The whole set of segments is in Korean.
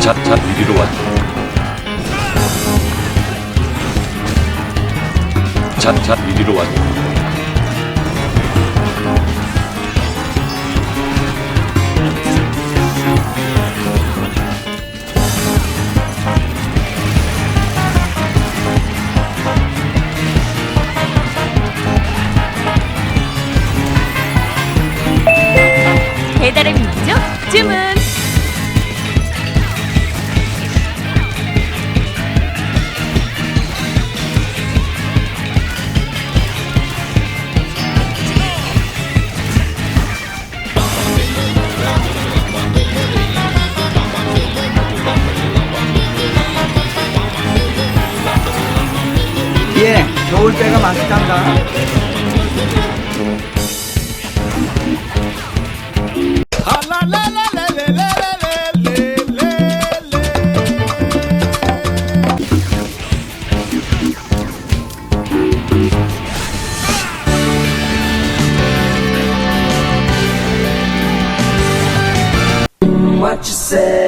잡잡 위로 왔다. 잡잡 위로 왔다. 겨울 때가 많단다. what you say.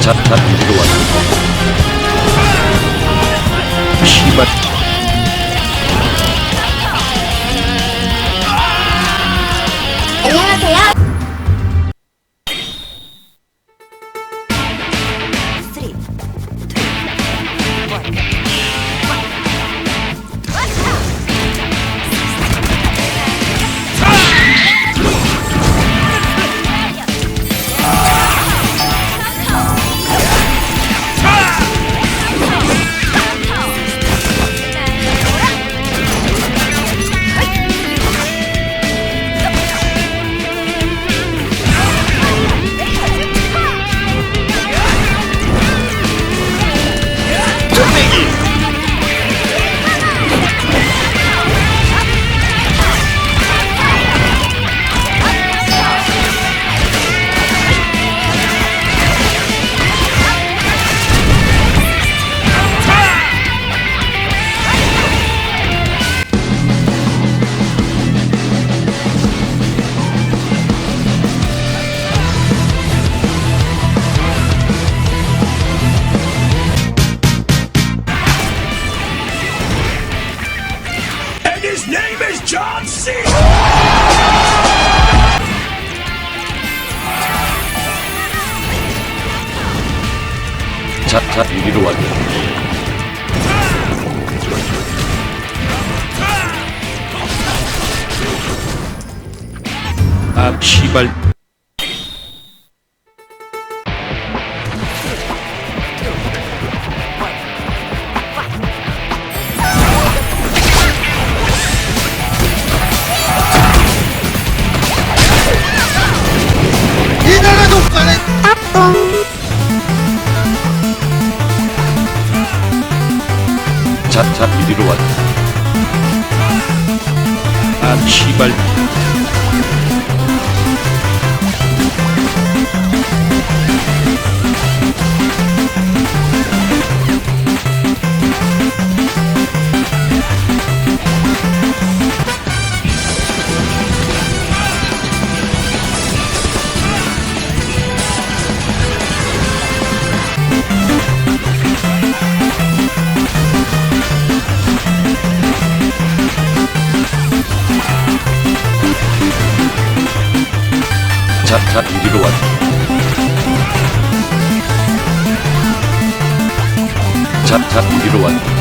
자, 이리로 와. 시발. 자, 자, 이리로 왔네. 아, 시발. 자, 자, 이리로 왔네. 아, 시발. 자, 자, 이리로 왔네. 자, 자, 이리로 왔네.